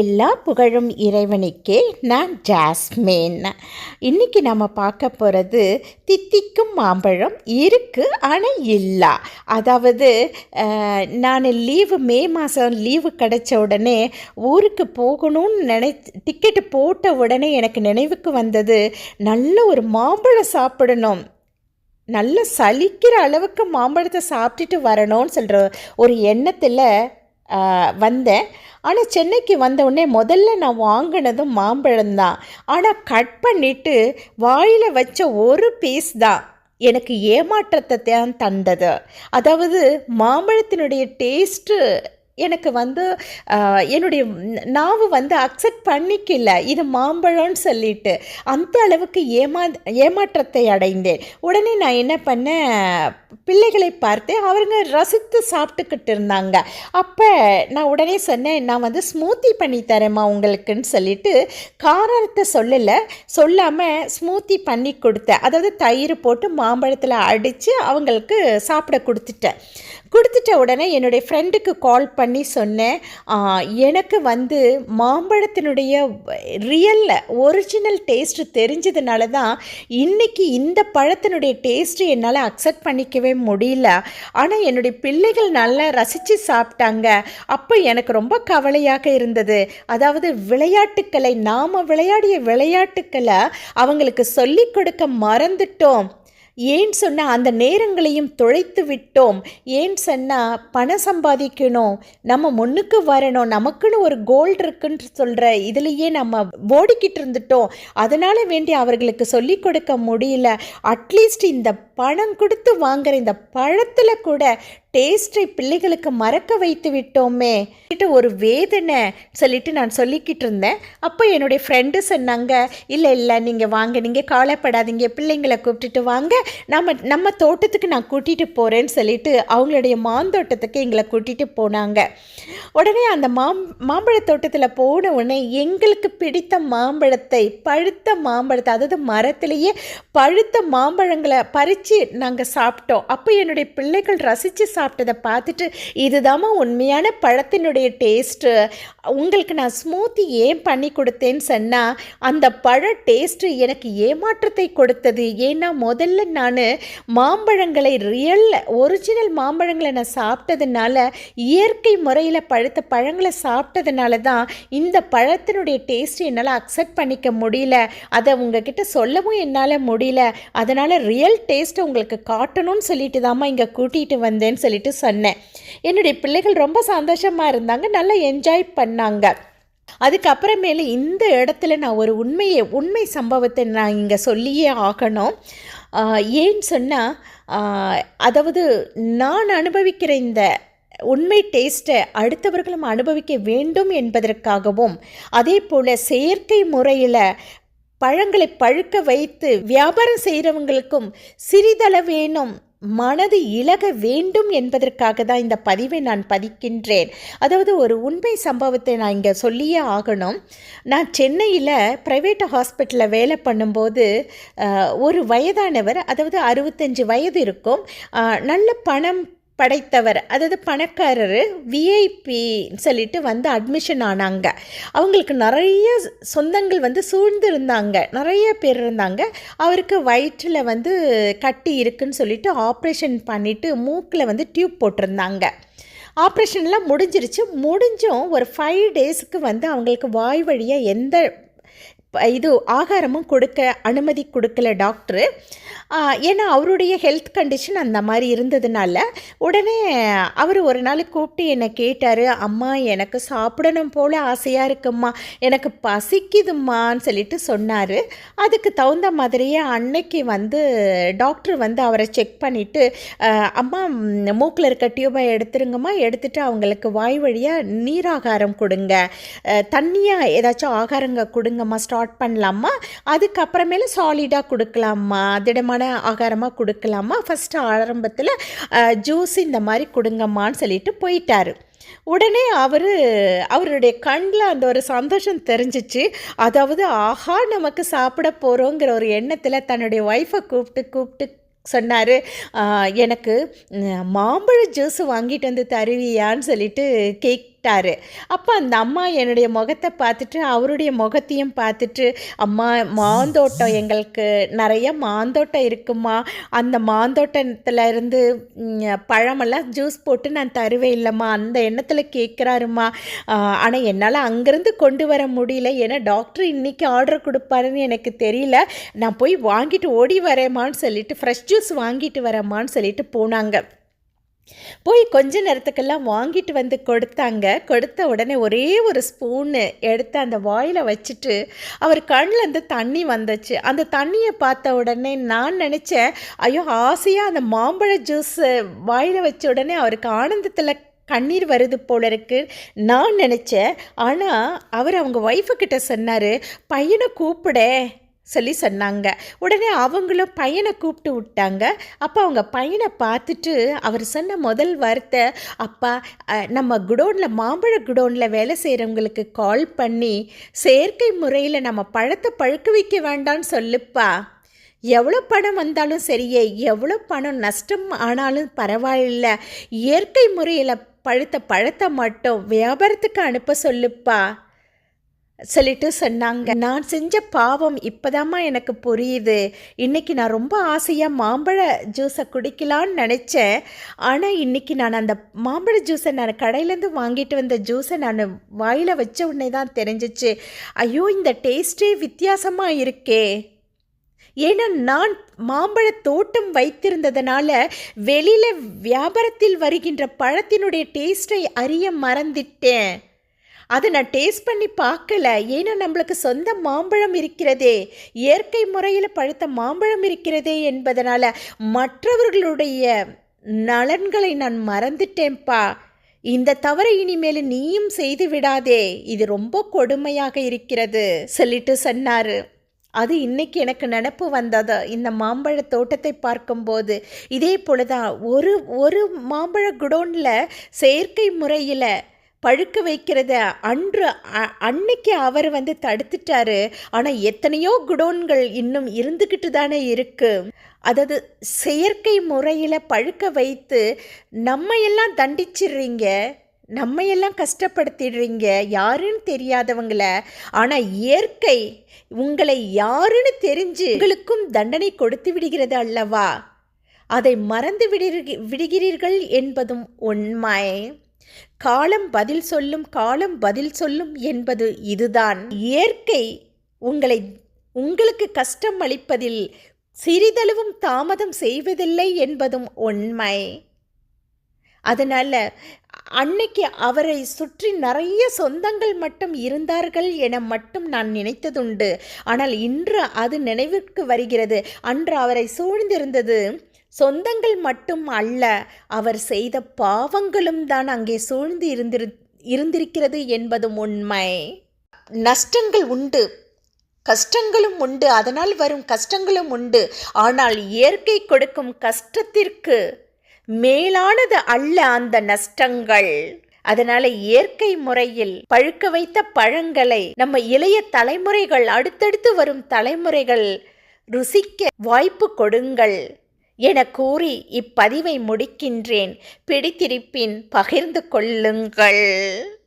எல்லா புகழும் இறைவனுக்கே நான் ஜாஸ்மின். இன்றைக்கி நம்ம பார்க்க போகிறது தித்திக்கும் மாம்பழம் இருக்கு ஆனால் இல்லை. அதாவது நான் லீவு மே மாதம் லீவு கிடைச்ச உடனே ஊருக்கு போகணும்னு நினை டிக்கெட்டு போட்ட உடனே எனக்கு நினைவுக்கு வந்தது நல்ல ஒரு மாம்பழம் சாப்பிடணும். நல்ல சலிக்கிற அளவுக்கு மாம்பழத்தை சாப்பிட்டுட்டு வரணும்னு சொல்கிற ஒரு எண்ணத்தில் வந்தேன். ஆனால் சென்னைக்கு வந்த உடனே முதல்ல நான் வாங்கினதும் மாம்பழம்தான் ஆனால் கட் பண்ணிட்டு வாயில் வச்ச ஒரு பீஸ் தான் எனக்கு ஏமாற்றத்தை தான் தந்தது. அதாவது மாம்பழத்தினுடைய டேஸ்ட்டு எனக்கு வந்து என்னுடைய நாவு வந்து அக்செப்ட் பண்ணிக்கல. இது மாம்பழம்னு சொல்லிட்டு. அந்த அளவுக்கு ஏமா ஏமாற்றத்தை அடைந்தேன். உடனே நான் என்ன பண்ணேன் பிள்ளைகளை பார்த்தேன். அவருங்க ரசித்து சாப்பிட்டுக்கிட்டு இருந்தாங்க. அப்போ நான் உடனே சொன்னேன் நான் வந்து ஸ்மூத்தி பண்ணி தரேம்மா உங்களுக்குன்னு சொல்லிட்டு காரத்தை சொல்லலை. சொல்லாமல் ஸ்மூத்தி பண்ணி கொடுத்தேன். அதாவது தயிர் போட்டு மாம்பழத்தில் அடித்து அவங்களுக்கு சாப்பிட கொடுத்துட்டேன். கொடுத்துட்ட உடனே என்னுடைய ஃப்ரெண்டுக்கு கால் பண்ணி சொன்னேன். எனக்கு வந்து மாம்பழத்தினுடைய ரியலில் ஒரிஜினல் டேஸ்ட்டு தெரிஞ்சதுனால தான் இன்னைக்கு இந்த பழத்தினுடைய டேஸ்ட்டு என்னால் அக்செப்ட் பண்ணிக்கவே முடியல. ஆனால் என்னுடைய பிள்ளைகள் நல்லா ரசித்து சாப்பிட்டாங்க. அப்போ எனக்கு ரொம்ப கவலையாக இருந்தது. அதாவது விளையாட்டுக்களை நாம் விளையாடிய விளையாட்டுக்களை அவங்களுக்கு சொல்லிக் கொடுக்க மறந்துட்டோம். ஏன் சொன்னால் அந்த நேரங்களையும் தொலைத்து விட்டோம்? ஏன் சொன்னால் பணம் சம்பாதிக்கணும் நம்ம முன்னுக்கு வரணும் நமக்குன்னு ஒரு கோல் இருக்குன்னு சொல்கிற இதுலேயே நம்ம ஓடிக்கிட்டு இருந்துட்டோம். அதனால் வேண்டி அவர்களுக்கு சொல்லிக் கொடுக்க முடியல. அட்லீஸ்ட் இந்த பணம் கொடுத்து வாங்குற இந்த பழத்தில் கூட டேஸ்ட்டை பிள்ளைகளுக்கு மறக்க வைத்து விட்டோமே ஒரு வேதனை சொல்லிட்டு நான் சொல்லிக்கிட்டு இருந்தேன். அப்போ என்னுடைய ஃப்ரெண்டு சொன்னாங்க இல்லை இல்லை நீங்கள் வாங்க நீங்கள் கவலைப்படாதீங்க பிள்ளைங்களை கூப்பிட்டுட்டு வாங்க. நம்ம நம்ம தோட்டத்துக்கு நான் கூட்டிகிட்டு போகிறேன்னு சொல்லிட்டு அவங்களுடைய மாந்தோட்டத்துக்கு எங்களை கூட்டிகிட்டு போனாங்க. உடனே அந்த மாம் மாம்பழ தோட்டத்தில் போன உடனே எங்களுக்கு பிடித்த மாம்பழத்தை பழுத்த மாம்பழத்தை அதாவது மரத்திலேயே பழுத்த மாம்பழங்களை பறித்து நாங்கள் சாப்பிட்டோம். அப்போ என்னுடைய பிள்ளைகள் ரசித்து சாப்பிட்டதை பார்த்துட்டு இதுதாம்மா உண்மையான பழத்தினுடைய டேஸ்ட்டு உங்களுக்கு நான் ஸ்மூத்தி ஏன் பண்ணி கொடுத்தேன்னு சொன்னால் அந்த பழ டேஸ்ட்டு எனக்கு ஏமாற்றத்தை கொடுத்தது. ஏன்னா முதல்ல நான் மாம்பழங்களை ரியல் ஒரிஜினல் மாம்பழங்களை நான் சாப்பிட்டதுனால இயற்கை முறையில் பழுத்த பழங்களை சாப்பிட்டதுனால தான் இந்த பழத்தினுடைய டேஸ்ட் என்னால் அக்செப்ட் பண்ணிக்க முடியல. அதை உங்ககிட்ட சொல்லவும் என்னால் முடியல. அதனால் ரியல் டேஸ்ட்டை உங்களுக்கு காட்டணும்னு சொல்லிட்டு தாம்மா இங்கே கூட்டிகிட்டு வந்தேன்னு சொல்லிட்டு சொன்னேன். என்னுடைய பிள்ளைகள் ரொம்ப சந்தோஷமாக இருந்தாங்க. நல்லா என்ஜாய் பண்ணி பண்ணாங்க. அதுக்கப்புறமேலு இந்த இடத்துல நான் ஒரு உண்மையை உண்மை சம்பவத்தை நான் இங்கே சொல்லியே ஆகணும். ஏன்னு சொன்னால் அதாவது நான் அனுபவிக்கிற இந்த உண்மை டேஸ்ட்டை அடுத்தவர்களும் அனுபவிக்க வேண்டும் என்பதற்காகவும் அதே போல் செயற்கை முறையில் பழங்களை பழுக்க வைத்து வியாபாரம் செய்கிறவங்களுக்கும் சிறிதளவேனும் மனது இழக வேண்டும் என்பதற்காக தான் இந்த பதிவை நான் பதிக்கின்றேன். அதாவது ஒரு உண்மை சம்பவத்தை நான் இங்கே சொல்லியே ஆகணும். நான் சென்னையில் ப்ரைவேட் ஹாஸ்பிட்டலில் வேலை பண்ணும்போது ஒரு வயதானவர் அதாவது அறுபத்தஞ்சு வயது இருக்கும். நல்ல பணம் படைத்தவர். அதாவது பணக்காரர் விஐபி சொல்லிட்டு வந்து அட்மிஷன் ஆனாங்க. அவங்களுக்கு நிறைய சொந்தங்கள் வந்து சூழ்ந்து இருந்தாங்க நிறைய பேர் இருந்தாங்க. அவருக்கு வயிற்றில் வந்து கட்டி இருக்குன்னு சொல்லிட்டு ஆப்ரேஷன் பண்ணிவிட்டு மூக்கில் வந்து டியூப் போட்டிருந்தாங்க. ஆப்ரேஷன்லாம் முடிஞ்சிருச்சு. முடிஞ்சும் ஒரு ஃபைவ் டேஸுக்கு வந்து அவங்களுக்கு வாய் வழியாக எந்த இது ஆகாரமும் கொடுக்க அனுமதி கொடுக்கல டாக்டரு ஏன்னா அவருடைய ஹெல்த் கண்டிஷன் அந்த மாதிரி இருந்ததுனால உடனே அவர் ஒரு நாள் கூப்பிட்டு என்னை கேட்டார் அம்மா எனக்கு சாப்பிடணும் போல் ஆசையாக இருக்கும்மா. எனக்கு பசிக்குதும்மான்னு சொல்லிட்டு சொன்னார். அதுக்கு தகுந்த மாதிரியே அன்னைக்கு வந்து டாக்டர் வந்து அவரை செக் பண்ணிவிட்டு அம்மா மூக்கில் இருக்க டியூபை எடுத்துருங்கம்மா. எடுத்துகிட்டு அவங்களுக்கு வாய் வழியாக நீராகாரம் கொடுங்க. தண்ணியாக ஏதாச்சும் ஆகாரங்க கொடுங்கம்மா. ஸ்டார்ட் பண்ணலாமா? அதுக்கப்புறமேல சாலிடாக கொடுக்கலாமா? திடமான ஆகாரமாக கொடுக்கலாமா? ஃபஸ்ட்டு ஆரம்பத்தில் ஜூஸ் இந்த மாதிரி கொடுங்கம்மான்னு சொல்லிட்டு போயிட்டாரு. உடனே அவர் அவருடைய கண்ணில் அந்த ஒரு சந்தோஷம் தெரிஞ்சிச்சு. அதாவது ஆஹா நமக்கு சாப்பிட போகிறோங்கிற ஒரு எண்ணத்தில் தன்னுடைய ஒய்ஃபை கூப்பிட்டு கூப்பிட்டு சொன்னார். எனக்கு மாம்பழ ஜூஸ் வாங்கிட்டு வந்து தருவியான்னு சொல்லிட்டு கேக் நீட்டாரு அப்போ அந்த அம்மா என்னுடைய முகத்தை பார்த்துட்டு அவருடைய முகத்தையும் பார்த்துட்டு அம்மா மாந்தோட்டம் எங்களுக்கு நிறைய மாந்தோட்டம் இருக்குமா? அந்த மாந்தோட்டத்தில் இருந்து பழமெல்லாம் ஜூஸ் போட்டு நான் தருவேன் இல்லைம்மா. அந்த எண்ணத்தில் கேட்குறாருமா. ஆனால் என்னால் அங்கேருந்து கொண்டு வர முடியல. ஏன்னா டாக்டர் இன்றைக்கி ஆர்டர் கொடுப்பாருன்னு எனக்கு தெரியல. நான் போய் வாங்கிட்டு ஓடி வரேம்மான்னு சொல்லிட்டு ஃப்ரெஷ் ஜூஸ் வாங்கிட்டு வரேம்மான்னு சொல்லிட்டு போனாங்க. போய் கொஞ்ச நேரத்துக்கெல்லாம் வாங்கிட்டு வந்து கொடுத்தாங்க. கொடுத்த உடனே ஒரே ஒரு ஸ்பூனு எடுத்து அந்த வாயில் வச்சுட்டு அவர் கண்ணிலேருந்து தண்ணி வந்துச்சு. அந்த தண்ணியை பார்த்த உடனே நான் நினச்சேன் ஐயோ ஆசையாக அந்த மாம்பழ ஜூஸ் வாயில் வச்ச உடனே அவருக்கு ஆனந்தத்தில் கண்ணீர் வருது போல இருக்கு. நான் நினச்சேன். ஆனால் அவர் அவங்க ஒய்ஃபுக்கிட்ட சொன்னார் பையனை கூப்பிட. சொல்லி சொன்னாங்க. உடனே அவங்களும் பையனை கூப்பிட்டு விட்டாங்க. அப்போ அவங்க பையனை பார்த்துட்டு அவர் சொன்ன முதல் வார்த்தை அப்பா நம்ம குடோனில் மாம்பழ குடோனில் வேலை செய்கிறவங்களுக்கு கால் பண்ணி செயற்கை முறையில் நம்ம பழத்தை பழுக்க வைக்க வேண்டாம்னு சொல்லுப்பா. எவ்வளோ பணம் வந்தாலும் சரியே எவ்வளோ பணம் நஷ்டம் ஆனாலும் பரவாயில்ல. இயற்கை முறையில் பழுத்த பழத்தை மட்டும் வியாபாரத்துக்கு அனுப்ப சொல்லுப்பா. சொல்லிட்டு சொன்னாங்க. நான் செஞ்ச பாவம் இப்போதாம்மா எனக்கு புரியுது. இன்னைக்கு நான் ரொம்ப ஆசையாக மாம்பழ ஜூஸை குடிக்கலான்னு நினச்சேன். ஆனால் இன்னைக்கு நான் அந்த மாம்பழ ஜூஸை நான் கடையிலேருந்து வாங்கிட்டு வந்த ஜூஸை நான் வாயில் வச்ச உடனே தான் தெரிஞ்சிச்சு. ஐயோ இந்த டேஸ்ட்டே வித்தியாசமாக இருக்கே. ஏன்னா நான் மாம்பழ தோட்டம் வைத்திருந்ததுனால வெளியில் வியாபாரத்தில் வருகின்ற பழத்தினுடைய டேஸ்ட்டை அறிய மறந்துட்டேன். அதை நான் டேஸ்ட் பண்ணி பார்க்கல. ஏன்னா நம்மளுக்கு சொந்த மாம்பழம் இருக்கிறதே இயற்கை முறையில் பழுத்த மாம்பழம் இருக்கிறதே என்பதனால் மற்றவர்களுடைய நலன்களை நான் மறந்துட்டேன்ப்பா. இந்த தவறை இனிமேல் நீயும் செய்து விடாதே. இது ரொம்ப கொடுமையாக இருக்கிறது சொல்லிட்டு சொன்னார். அது இன்னைக்கு எனக்கு நினப்பு வந்தது. இந்த மாம்பழ தோட்டத்தை பார்க்கும்போது இதே போல தான் ஒரு ஒரு மாம்பழ குடோனில் செயற்கை முறையில் பழுக்க வைக்கிறத அன்று அன்னைக்கு அவர் வந்து தடுத்துட்டாரு. ஆனால் எத்தனையோ குடோன்கள் இன்னும் இருந்துக்கிட்டு தானே இருக்கு. அதாவது செயற்கை முறையில் பழுக்க வைத்து நம்ம எல்லாம் தண்டிச்சிடுறீங்க நம்ம எல்லாம் கஷ்டப்படுத்திடுறீங்க யாருன்னு தெரியாதவங்கள. ஆனால் இயற்கை உங்களை யாருன்னு தெரிஞ்சு உங்களுக்கும் தண்டனை கொடுத்து விடுகிறது அல்லவா? அதை மறந்து விடு விடுகிறீர்கள் என்பதும் உண்மை. காலம் பதில் சொல்லும் காலம் பதில் சொல்லும் என்பது இதுதான். இயற்கை உங்களை உங்களுக்கு கஷ்டம் அளிப்பதில் சிறிதளவும் தாமதம் செய்வதில்லை என்பதும் உண்மை. அதனால் அன்னைக்கு அவரை சுற்றி நிறைய சொந்தங்கள் மட்டும் இருந்தார்கள் என மட்டும் நான் நினைத்ததுண்டு. ஆனால் இன்று அது நினைவிற்கு வருகிறது. அன்று அவரை சூழ்ந்திருந்தது சொந்தங்கள் மட்டும் அல்ல அவர் செய்த பாவங்களும் தான் அங்கே சூழ்ந்து இருந்திரு இருந்திருக்கிறது என்பதும் உண்மை. நஷ்டங்கள் உண்டு. கஷ்டங்களும் உண்டு. அதனால் வரும் கஷ்டங்களும் உண்டு. ஆனால் இயற்கை கொடுக்கும் கஷ்டத்திற்கு மேலானது அல்ல அந்த நஷ்டங்கள். அதனால இயற்கை முறையில் பழுக்க வைத்த பழங்களை நம்ம இளைய தலைமுறைகள் அடுத்தடுத்து வரும் தலைமுறைகள் ருசிக்க வாய்ப்பு கொடுங்கள். என கூறி இப்பதிவை முடிக்கின்றேன். பிடித்திருப்பின் பகிர்ந்து கொள்ளுங்கள்.